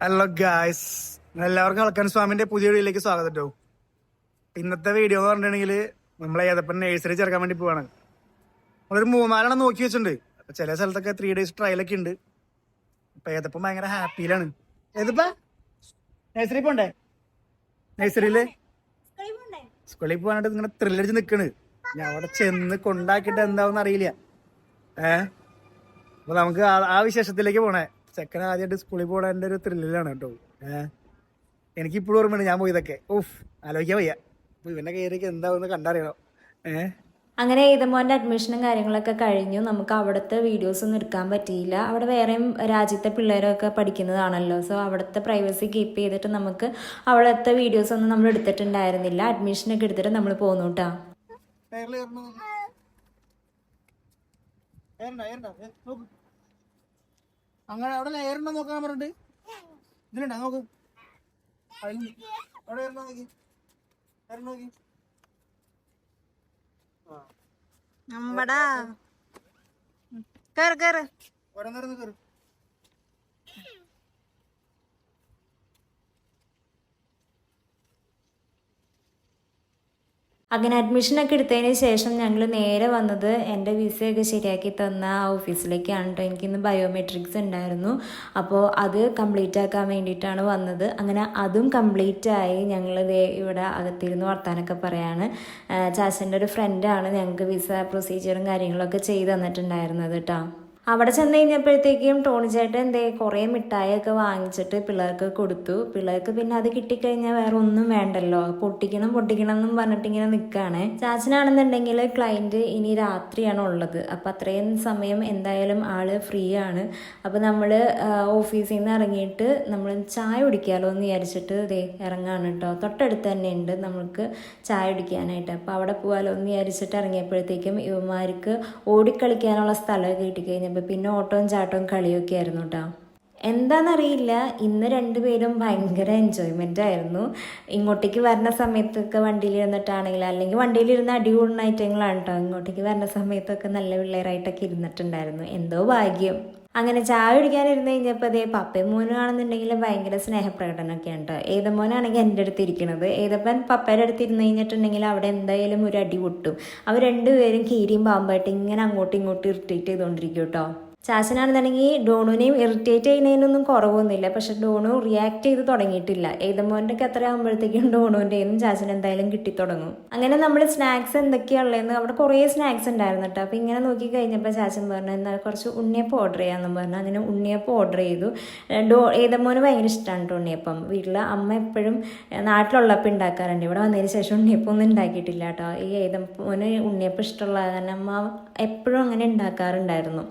Hello guys എല്ലാവർക്കും അളക്കൻ സ്വാമിന്റെ പുതിയ വീഡിയോയിലേക്ക് സ്വാഗതം കേട്ടോ ഇന്നത്തെ വീഡിയോ എന്ന് പറഞ്ഞിട്ടുണ്ടെങ്കിൽ നമ്മളെ ഏതപ്പൻ നേഴ്സറി ചേർക്കാൻ വേണ്ടി പോവാണ്. നമ്മളൊരു മൂന്നാലെണ്ണം നോക്കി വെച്ചിട്ടുണ്ട്. അപ്പൊ ചില സ്ഥലത്തൊക്കെ ത്രീ ഡേയ്സ് ട്രയലൊക്കെ ഉണ്ട്. അപ്പൊ ഏതപ്പൻ ഭയങ്കര ഹാപ്പിയിലാണ് ഏതപ്പ? നേഴ്സറി പോണ്ടേ? നഴ്സറിയിൽ സ്കൂളിൽ പോകാനായിട്ട് ഇങ്ങനെ ത്രില്ലടിച്ച് നിക്കണ്. ഞാൻ അവിടെ ചെന്ന് കൊണ്ടാക്കിട്ട് എന്താവും അറിയില്ല. ഏഹ് അപ്പൊ നമുക്ക് ആ വിശേഷത്തിലേക്ക് പോണേ. ചെക്കൻ ആദ്യമായിട്ട് സ്കൂളിൽ പോകേണ്ട ഒരു ത്രില്ലിലാണ് കേട്ടോ. ഏഹ് എനിക്കിപ്പോഴും ഓർമ്മയാണ് ഓർമ്മയുണ്ട് ഞാൻ പോയതൊക്കെ. ഓഫ് ആലോചിക്കാൻ വയ്യ. അപ്പൊ ഇവന്റെ കയറിയൊക്കെ എന്താവുന്ന കണ്ടറിയണം. ഏഹ് അങ്ങനെ ഏതമോന്റെ അഡ്മിഷനും കാര്യങ്ങളൊക്കെ കഴിഞ്ഞു. നമുക്ക് അവിടുത്തെ വീഡിയോസ് ഒന്നും എടുക്കാൻ പറ്റിയില്ല. അവിടെ വേറെയും രാജ്യത്തെ പിള്ളേരൊക്കെ പഠിക്കുന്നതാണല്ലോ. സോ അവിടുത്തെ പ്രൈവസി കീപ്പ് ചെയ്തിട്ട് നമുക്ക് അവിടുത്തെ വീഡിയോസ് ഒന്നും നമ്മൾ എടുത്തിട്ടുണ്ടായിരുന്നില്ല. അഡ്മിഷനൊക്കെ എടുത്തിട്ട് നമ്മൾ പോന്നു കേട്ടോ അങ്ങനെ അവിടെ ലെയർ ഉണ്ടോ നോക്കാൻ പറഞ്ഞിട്ട്. ഇതിലുണ്ടോ? നോക്ക്. അവിടെ ഏറുണ്ടോ നോക്കി. ഏറുണ്ടോ നോക്കി. നമ്മടാ. കേറ് കേറ്. നേരം കയറി അങ്ങനെ അഡ്മിഷനൊക്കെ എടുത്തതിന് ശേഷം ഞങ്ങൾ നേരെ വന്നത് എന്റെ വിസയൊക്കെ ശരിയാക്കി തന്ന ആ ഓഫീസിലേക്കാണ് കേട്ടോ എനിക്കിന്ന് ബയോമെട്രിക്സ് ഉണ്ടായിരുന്നു. അപ്പോൾ അത് കംപ്ലീറ്റ് ആക്കാൻ വേണ്ടിയിട്ടാണ് വന്നത്. അങ്ങനെ അതും കംപ്ലീറ്റ് ആയി ഞങ്ങൾ ഇവിടെ അകത്തിരുന്ന് വർത്താനൊക്കെ പറയാണ്. ചാച്ചന്റെ ഒരു ഫ്രണ്ടാണ് ഞങ്ങൾക്ക് വിസ പ്രൊസീജിയറും കാര്യങ്ങളൊക്കെ ചെയ്ത് തന്നിട്ടുണ്ടായിരുന്നത് കേട്ടോ അവിടെ ചെന്ന് കഴിഞ്ഞപ്പോഴത്തേക്കും ടോണി ചേട്ടൻ എന്തേ കുറേ മിഠായിയൊക്കെ വാങ്ങിച്ചിട്ട് പിള്ളേർക്ക് കൊടുത്തു. പിള്ളേർക്ക് പിന്നെ അത് കിട്ടിക്കഴിഞ്ഞാൽ വേറെ ഒന്നും വേണ്ടല്ലോ. പൊട്ടിക്കണം പൊട്ടിക്കണം എന്നും പറഞ്ഞിട്ട് ഇങ്ങനെ നിൽക്കുകയാണ്. ചാച്ചനാണെന്നുണ്ടെങ്കിൽ ക്ലയന്റ് ഇനി രാത്രിയാണ് ഉള്ളത്. അപ്പം അത്രയും സമയം എന്തായാലും ആൾ ഫ്രീ ആണ്. അപ്പോൾ നമ്മൾ ഓഫീസിൽ നിന്ന് ഇറങ്ങിയിട്ട് നമ്മൾ ചായ കുടിക്കാമല്ലോ എന്ന് വിചാരിച്ചിട്ട് ദേ ഇറങ്ങാണ് കേട്ടോ തൊട്ടടുത്ത് തന്നെ ഉണ്ട് നമ്മൾക്ക് ചായ കുടിക്കാനായിട്ട്. അപ്പോൾ അവിടെ പോകാമല്ലോ എന്ന് വിചാരിച്ചിട്ട് ഇറങ്ങിയപ്പോഴത്തേക്കും യുവമാർക്ക് ഓടിക്കളിക്കാനുള്ള സ്ഥലമൊക്കെ കിട്ടിക്കഴിഞ്ഞപ്പോൾ പിന്നെ ഓട്ടവും ചാട്ടവും കളിയൊക്കെ ആയിരുന്നു കേട്ടോ എന്താണെന്നറിയില്ല ഇന്ന് രണ്ടുപേരും ഭയങ്കര എൻജോയ്മെന്റ് ആയിരുന്നു. ഇങ്ങോട്ടേക്ക് വരുന്ന സമയത്തൊക്കെ വണ്ടിയിൽ ഇരുന്നിട്ടാണെങ്കിൽ അല്ലെങ്കിൽ വണ്ടിയിലിരുന്ന് അടിപൊളി ഐറ്റങ്ങളാണ് കേട്ടോ ഇങ്ങോട്ടേക്ക് വരുന്ന സമയത്തൊക്കെ നല്ല പിള്ളേരായിട്ടൊക്കെ ഇരുന്നിട്ടുണ്ടായിരുന്നു. എന്തോ ഭാഗ്യം. അങ്ങനെ ചായ കുടിക്കാനിരുന്ന് കഴിഞ്ഞപ്പോൾ അതേ പപ്പയും മോനും ആണെന്നുണ്ടെങ്കിൽ ഭയങ്കര സ്നേഹപ്രകടനമൊക്കെയാണ് കേട്ടോ ഏതമോനാണെങ്കിൽ എന്റെ അടുത്ത് ഇരിക്കണത്. ഏതപ്പൻ പപ്പയുടെ അടുത്ത് ഇരുന്ന് കഴിഞ്ഞിട്ടുണ്ടെങ്കിൽ അവിടെ എന്തായാലും ഒരു അടി പൊട്ടും. അവർ രണ്ടുപേരും കീരിയും പാമ്പായിട്ട് ഇങ്ങനെ അങ്ങോട്ടും ഇങ്ങോട്ടും ഇറിറ്റേറ്റ് ചെയ്തുകൊണ്ടിരിക്കും കേട്ടോ. ചാച്ചനാണെന്നുണ്ടെങ്കിൽ ഡോണുവിനെയും ഇറിറ്റേറ്റ് ചെയ്യുന്നതിനൊന്നും കുറവൊന്നുമില്ല. പക്ഷെ ഡോണു റിയാക്ട് ചെയ്ത് തുടങ്ങിയിട്ടില്ല. ഏതമോന്റെ ഒക്കെ അത്ര ആകുമ്പോഴത്തേക്കും ഡോണുവിന്റെയും ചാച്ചൻ എന്തായാലും കിട്ടിത്തുടങ്ങും. അങ്ങനെ നമ്മൾ സ്നാക്സ് എന്തൊക്കെയാണുള്ളതെന്ന് അവിടെ കുറേ സ്നാക്സ് ഉണ്ടായിരുന്നു കേട്ടോ. അപ്പോൾ ഇങ്ങനെ നോക്കി കഴിഞ്ഞപ്പോൾ ചാച്ചൻ പറഞ്ഞു എന്നാൽ കുറച്ച് ഉണ്ണിയപ്പം ഓർഡർ ചെയ്യാമെന്ന് പറഞ്ഞു. അങ്ങനെ ഉണ്ണിയപ്പം ഓർഡർ ചെയ്തു. ഡോ ഏതമോന് ഭയങ്കര ഇഷ്ടമാണ് കേട്ടോ ഉണ്ണിയപ്പം. വീട്ടിൽ അമ്മ എപ്പോഴും നാട്ടിലുള്ളപ്പം ഉണ്ടാക്കാറുണ്ട് ഇവിടെ വന്നതിന് ശേഷം ഉണ്ണിയപ്പം ഒന്നും ഉണ്ടാക്കിയിട്ടില്ല കേട്ടോ ഈ ഏതമോന് ഉണ്ണിയപ്പം ഇഷ്ടമുള്ള കാരണം അമ്മ എപ്പോഴും അങ്ങനെ ഉണ്ടാക്കാറുണ്ടായിരുന്നു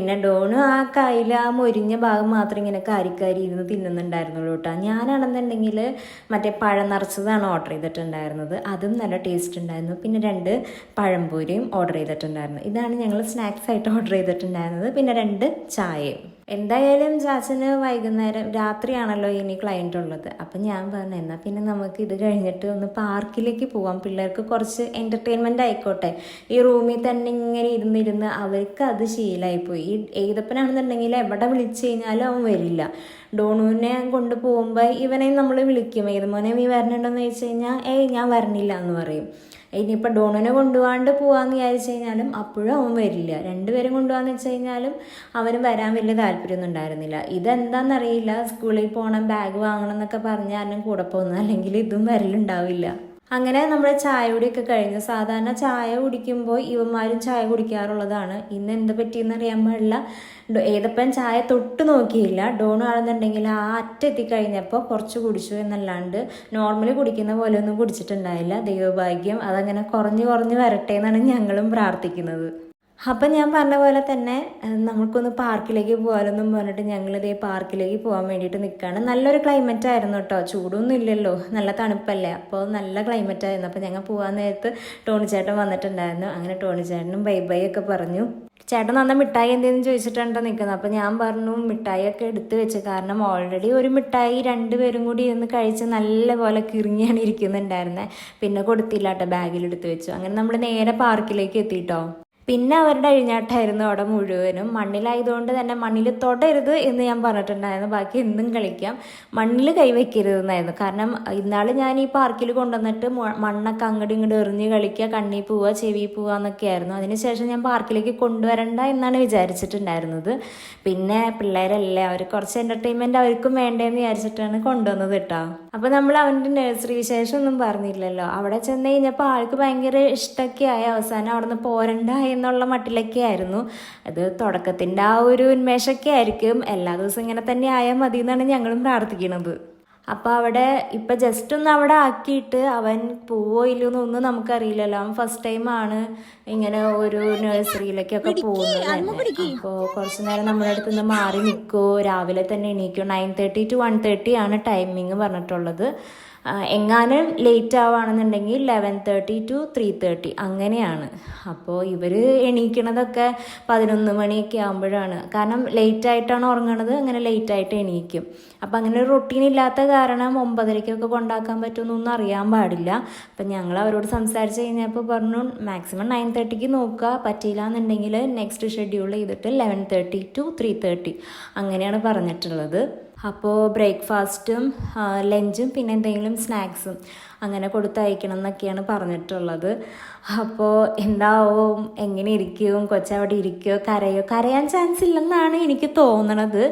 പിന്നെ ഡോണ് ആ കയ്യിൽ ആ മൊരിഞ്ഞ ഭാഗം മാത്രം ഇങ്ങനെ കാരിക്കാരി ഇരുന്ന് തിന്നുന്നുണ്ടായിരുന്നുള്ളൂ കേട്ടോ. ഞാനാണെന്നുണ്ടെങ്കിൽ മറ്റേ പഴം നിറച്ചതാണ് ഓർഡർ ചെയ്തിട്ടുണ്ടായിരുന്നത്. അതും നല്ല ടേസ്റ്റ് ഉണ്ടായിരുന്നു. പിന്നെ രണ്ട് പഴംപൂരിയും ഓർഡർ ചെയ്തിട്ടുണ്ടായിരുന്നു. ഇതാണ് ഞങ്ങൾ സ്നാക്സ് ആയിട്ട് ഓർഡർ ചെയ്തിട്ടുണ്ടായിരുന്നത്. പിന്നെ രണ്ട് ചായയും. എന്തായാലും ചാച്ചന് വൈകുന്നേരം രാത്രിയാണല്ലോ ഇനി ക്ലയന്റ് ഉള്ളത്. അപ്പം ഞാൻ പറഞ്ഞു എന്നാൽ പിന്നെ നമുക്ക് ഇത് കഴിഞ്ഞിട്ട് ഒന്ന് പാർക്കിലേക്ക് പോവാം. പിള്ളേർക്ക് കുറച്ച് എന്റർടൈൻമെന്റ് ആയിക്കോട്ടെ. ഈ റൂമിൽ തന്നെ ഇങ്ങനെ ഇരുന്നിരുന്ന് അവർക്ക് അത് ശീലമായിപ്പോയി ഈ ഏതപ്പനാണെന്നുണ്ടെങ്കിൽ എവിടെ വിളിച്ചു കഴിഞ്ഞാലും അവൻ വരില്ല. ഡോണുവിനെ കൊണ്ട് പോകുമ്പോൾ ഇവനെയും നമ്മൾ വിളിക്കും. ഏതുമോനെ നീ വരണുണ്ടോയെന്ന് ചോദിച്ചു കഴിഞ്ഞാൽ ഏയ് ഞാൻ വരണില്ല എന്ന് പറയും. ഇനിയിപ്പോൾ ഡോണിനെ കൊണ്ടുപോകാണ്ട് പോകാമെന്ന് വിചാരിച്ചു കഴിഞ്ഞാലും അപ്പോഴും അവൻ വരില്ല. രണ്ടുപേരും കൊണ്ടുപോകാന്ന് വെച്ച് കഴിഞ്ഞാലും അവന് വരാൻ വലിയ താല്പര്യമൊന്നും ഉണ്ടായിരുന്നില്ല. ഇതെന്താണെന്നറിയില്ല സ്കൂളിൽ പോകണം ബാഗ് വാങ്ങണം എന്നൊക്കെ പറഞ്ഞാലും കൂടെ പോകുന്നു അല്ലെങ്കിൽ ഇതും വരലുണ്ടാവില്ല. അങ്ങനെ നമ്മുടെ ചായ കുടിയൊക്കെ കഴിഞ്ഞു. സാധാരണ ചായ കുടിക്കുമ്പോൾ ഇവന്മാരും ചായ കുടിക്കാറുള്ളതാണ്. ഇന്ന് എന്ത് പറ്റിയെന്ന് അറിയാൻ പാടില്ല. ഏതപ്പം ചായ തൊട്ട് നോക്കിയില്ല. ഡോൺ ആണെന്നുണ്ടെങ്കിൽ ആ അറ്റ കഴിഞ്ഞപ്പോൾ കുറച്ച് കുടിച്ചു എന്നല്ലാണ്ട് നോർമലി കുടിക്കുന്ന പോലെ ഒന്നും കുടിച്ചിട്ടുണ്ടായില്ല. ദൈവഭാഗ്യം അതങ്ങനെ കുറഞ്ഞ് കുറഞ്ഞ് വരട്ടെ എന്നാണ് ഞങ്ങളും പ്രാർത്ഥിക്കുന്നത്. അപ്പം ഞാൻ പറഞ്ഞ പോലെ തന്നെ നമുക്കൊന്ന് പാർക്കിലേക്ക് പോകാമെന്നും പറഞ്ഞിട്ട് ഞങ്ങളിതേ പാർക്കിലേക്ക് പോകാൻ വേണ്ടിയിട്ട് നിൽക്കുകയാണ് നല്ലൊരു ക്ലൈമറ്റ് ആയിരുന്നു കേട്ടോ ചൂടൊന്നും ഇല്ലല്ലോ. നല്ല തണുപ്പല്ലേ. അപ്പോൾ നല്ല ക്ലൈമറ്റ് ആയിരുന്നു. അപ്പോൾ ഞങ്ങൾ പോകാൻ നേരത്ത് ടോണി ചേട്ടൻ വന്നിട്ടുണ്ടായിരുന്നു. അങ്ങനെ ടോണി ചേട്ടനും ബൈ ബൈ ഒക്കെ പറഞ്ഞു. ചേട്ടൻ നന്ന മിഠായി എന്തെന്ന് ചോദിച്ചിട്ടുണ്ടോ നിൽക്കുന്നത് അപ്പോൾ ഞാൻ പറഞ്ഞു മിഠായി ഒക്കെ എടുത്തു വെച്ച്. കാരണം ഓൾറെഡി ഒരു മിഠായി രണ്ടുപേരും കൂടി ഇരുന്ന് കഴിച്ച് നല്ലപോലെ കിറിങ്ങിയാണ് ഇരിക്കുന്നുണ്ടായിരുന്നത് പിന്നെ കൊടുത്തില്ല കേട്ടോ ബാഗിൽ എടുത്തു വെച്ചു. അങ്ങനെ നമ്മൾ നേരെ പാർക്കിലേക്ക് എത്തിയിട്ടോ പിന്നെ അവരുടെ അഴിഞ്ഞാട്ടായിരുന്നു അവിടെ മുഴുവനും. മണ്ണിലായതുകൊണ്ട് തന്നെ മണ്ണിൽ തൊടരുത് എന്ന് ഞാൻ പറഞ്ഞിട്ടുണ്ടായിരുന്നു. ബാക്കി എന്തും കളിക്കാം. മണ്ണിൽ കൈവയ്ക്കരുതെന്നായിരുന്നു. കാരണം ഇന്നാൾ ഞാൻ ഈ പാർക്കിൽ കൊണ്ടുവന്നിട്ട് മണ്ണൊക്കെ അങ്ങോട്ടും ഇങ്ങോട്ട് എറിഞ്ഞ് കളിക്കുക കണ്ണി പോവുക ചെവി പോവുക എന്നൊക്കെയായിരുന്നു. അതിനുശേഷം ഞാൻ പാർക്കിലേക്ക് കൊണ്ടുവരണ്ട എന്നാണ് വിചാരിച്ചിട്ടുണ്ടായിരുന്നത്. പിന്നെ പിള്ളേരല്ലേ അവർ കുറച്ച് എന്റർടൈൻമെന്റ് അവർക്കും വേണ്ടേന്ന് വിചാരിച്ചിട്ടാണ് കൊണ്ടുവന്നത് കേട്ടോ. അപ്പോൾ നമ്മൾ അവന്റെ നഴ്സറി വിശേഷം ഒന്നും പറഞ്ഞില്ലല്ലോ. അവിടെ ചെന്ന് കഴിഞ്ഞപ്പോൾ ആൾക്ക് ഭയങ്കര ഇഷ്ടമൊക്കെ ആയ അവസാനം അവിടെ നിന്ന് പോരണ്ട എന്നുള്ള മട്ടിലൊക്കെ ആയിരുന്നു. അത് തുടക്കത്തിന്റെ ആ ഒരു ഉന്മേഷമൊക്കെ ആയിരിക്കും. എല്ലാ ദിവസവും ഇങ്ങനെ തന്നെ ആയാൽ മതി എന്നാണ് ഞങ്ങളും പ്രാർത്ഥിക്കുന്നത് അപ്പോൾ അവിടെ ഇപ്പം ജസ്റ്റ് ഒന്ന് അവിടെ ആക്കിയിട്ട് അവൻ പോവോ ഇല്ലയോ എന്നൊന്നും നമുക്കറിയില്ലല്ലോ. അവൻ ഫസ്റ്റ് ടൈം ആണ് ഇങ്ങനെ ഒരു നഴ്സറിയിലേക്കൊക്കെ പോകുന്നത്. അപ്പോൾ കുറച്ച് നേരം നമ്മുടെ അടുത്ത് നിന്ന് മാറി നിൽക്കുമോ രാവിലെ തന്നെ എണീക്കും. Nine thirty to one thirty ആണ് ടൈമിങ് പറഞ്ഞിട്ടുള്ളത്. എങ്ങാനും late ആവുകയാണെന്നുണ്ടെങ്കിൽ eleven thirty to three thirty അങ്ങനെയാണ്. അപ്പോൾ ഇവർ എണീക്കണതൊക്കെ പതിനൊന്ന് മണിയൊക്കെ ആകുമ്പോഴാണ് കാരണം ലേറ്റ് ആയിട്ടാണ് ഉറങ്ങണത് അങ്ങനെ ലേറ്റ് ആയിട്ട് എണീക്കും. അപ്പം അങ്ങനെ ഒരു റൊട്ടീൻ ഇല്ലാത്ത കാരണം ഒമ്പതരയ്ക്കൊക്കെ കൊണ്ടാക്കാൻ പറ്റുമെന്നൊന്നും അറിയാൻ പാടില്ല. അപ്പം ഞങ്ങൾ അവരോട് സംസാരിച്ച് കഴിഞ്ഞപ്പോൾ പറഞ്ഞു മാക്സിമം നയൻ തേർട്ടിക്ക് നോക്കുക. പറ്റിയില്ല എന്നുണ്ടെങ്കിൽ നെക്സ്റ്റ് ഷെഡ്യൂൾ ചെയ്തിട്ട് eleven thirty to three thirty അങ്ങനെയാണ് പറഞ്ഞിട്ടുള്ളത്. അപ്പോൾ ബ്രേക്ക്ഫാസ്റ്റും ലഞ്ചും പിന്നെ എന്തെങ്കിലും സ്നാക്സും അങ്ങനെ കൊടുത്തയക്കണം എന്നൊക്കെയാണ് പറഞ്ഞിട്ടുള്ളത്. അപ്പോൾ എന്താവും എങ്ങനെ ഇരിക്കും കൊച്ചവിടെ ഇരിക്കുമോ കരയോ? കരയാൻ ചാൻസ് ഇല്ലെന്നാണ് എനിക്ക് തോന്നണത്.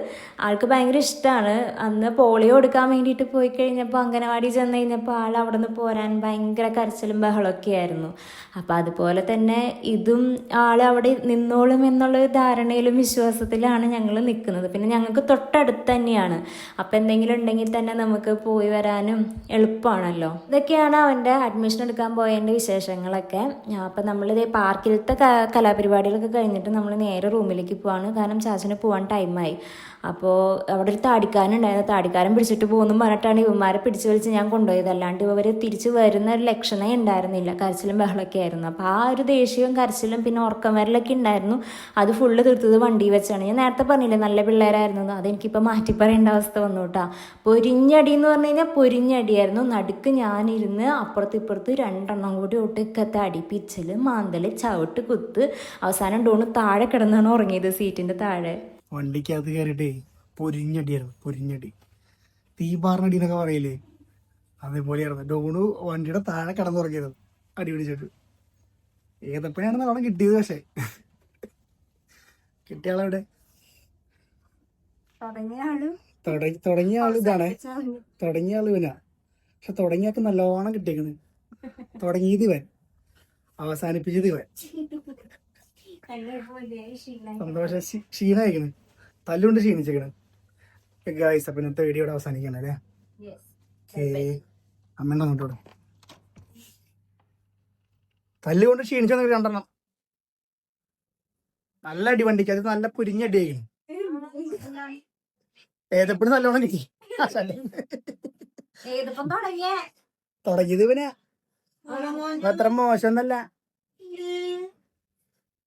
ആൾക്ക് ഭയങ്കര ഇഷ്ടമാണ് അന്ന് പോളിയോ എടുക്കാൻ വേണ്ടിയിട്ട് പോയി കഴിഞ്ഞപ്പോൾ അംഗനവാടി ചെന്ന് കഴിഞ്ഞപ്പോൾ ആൾ അവിടെ നിന്ന് പോരാൻ ഭയങ്കര കരച്ചിലും ബഹളമൊക്കെ ആയിരുന്നു. അപ്പോൾ അതുപോലെ തന്നെ ഇതും ആൾ അവിടെ നിന്നോളും എന്നുള്ള ധാരണയിലും വിശ്വാസത്തിലാണ് ഞങ്ങൾ നിൽക്കുന്നത് പിന്നെ ഞങ്ങൾക്ക് തൊട്ടടുത്ത് തന്നെയാണ് അപ്പം എന്തെങ്കിലും ഉണ്ടെങ്കിൽ തന്നെ നമുക്ക് പോയി വരാനും എളുപ്പമാണല്ലോ. ഇതൊക്കെയാണ് അവന്റെ അഡ്മിഷൻ എടുക്കാൻ പോയതിന്റെ വിശേഷങ്ങളൊക്കെ. അപ്പം നമ്മളിത് പാർക്കിലത്തെ കലാപരിപാടികളൊക്കെ കഴിഞ്ഞിട്ട് നമ്മൾ നേരെ റൂമിലേക്ക് പോവാണ്. കാരണം ചാച്ചന് പോകാൻ ടൈമായി. അപ്പോൾ അവിടെ ഒരു താടിക്കാരുണ്ടായിരുന്നു താടിക്കാരൻ പിടിച്ചിട്ട് പോകുന്നു പറഞ്ഞിട്ടാണ് ഇവന്മാരെ പിടിച്ചു വലിച്ച് ഞാൻ കൊണ്ടുപോയത്. അല്ലാണ്ട് ഇവർ തിരിച്ച് വരുന്ന ഒരു ലക്ഷണേ ഉണ്ടായിരുന്നില്ല. കരച്ചിലും ബഹളമൊക്കെ ആയിരുന്നു. അപ്പോൾ ആ ഒരു ദേഷ്യവും കരച്ചിലും പിന്നെ ഉറക്കം വരലൊക്കെ ഉണ്ടായിരുന്നു. അത് ഫുള്ള് തീർത്തത് വണ്ടി വെച്ചാണ്. ഞാൻ നേരത്തെ പറഞ്ഞില്ലേ നല്ല പിള്ളേരായിരുന്നു. അതെനിക്കിപ്പോൾ മാറ്റി പറയേണ്ട അവസ്ഥ വന്നു കേട്ടോ. പൊരിഞ്ഞടി എന്ന് പറഞ്ഞു കഴിഞ്ഞാൽ പൊരിഞ്ഞടിയായിരുന്നു. നടുക്ക് ഞാനിരുന്ന് അപ്പുറത്ത് ഇപ്പുറത്ത് രണ്ടെണ്ണം കൂടി ഒട്ടുക്കത്തെ പിച്ചൽ മാന്തൽ ചവിട്ട് കുത്ത്. അവസാനം ഡോണ് താഴെ കിടന്നാണ് ഉറങ്ങിയത് സീറ്റിന്റെ താഴെ. വണ്ടിക്കകത്ത് കയറിയിട്ടേ പൊരിഞ്ഞടിയായിരുന്നു പൊരിഞ്ഞടി. തീ പാറിനടി എന്നൊക്കെ പറയില്ലേ? അതേപോലെയായിരുന്നു. ഡോണു വണ്ടിയുടെ താഴെ കിടന്നുറങ്ങിയത് അടി പിടിച്ചിട്ട്. ഏതപ്പോഴാണ് അവിടെ കിട്ടിയത് പക്ഷേ. കിട്ടിയ ആളെവിടെ? തുടങ്ങി തുടങ്ങിയ ആൾ ഇതാണ്. തുടങ്ങിയ ആൾ ഇവനാ. പക്ഷെ തുടങ്ങിയൊക്കെ നല്ലോണം കിട്ടിയേക്കണ്. തുടങ്ങിയത് ഇവൻ. അവസാനിപ്പിച്ചത് ഇവൻ. സന്തോഷം. ക്ഷീ- ക്ഷീണമായിക്കണ് തല്ലുകൊണ്ട് ക്ഷീണിച്ചേക്കണ്. ഗായ്സ് അപ്പൊ ഇന്നത്തെ വീഡിയോ ഇവിടെ അവസാനിക്കണം അല്ലേ? ഏ അമ്മ തല്ലുകൊണ്ട് ക്ഷീണിച്ചു രണ്ടെണ്ണം. നല്ല അടി വണ്ടിക്ക്. അത് നല്ല പുരിഞ്ഞടിയായിരുന്നു ഏതപ്പഴും നല്ലോണം നീ. തുടങ്ങിയത് പിന്നെ അത്ര മോശം എന്നല്ല